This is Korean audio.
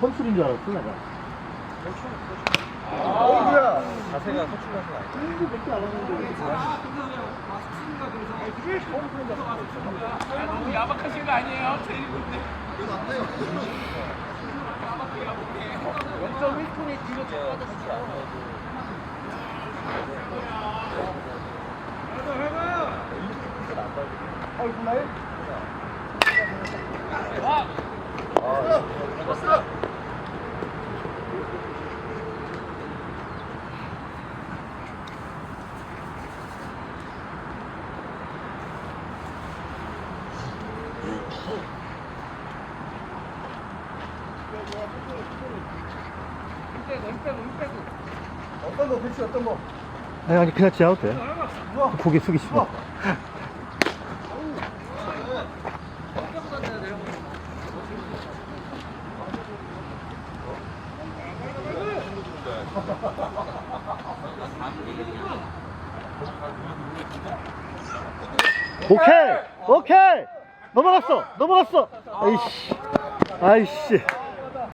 선출인 줄 알았어, 내가. 어이구야. 자세가 서출가서 아니야. 몇개 안 왔는데. 너무 야박하신 거 아니에요? 테이블인데. 0.1톤이 뒤로 쭉 빠졌을 안 넣어도. 어떤 거 그치 어떤 거? 아니, 아니, 그냥 지나도 돼. 고개 숙이시고. 오케이! 오케이! 넘어갔어! 넘어갔어! 아이씨. 아이씨.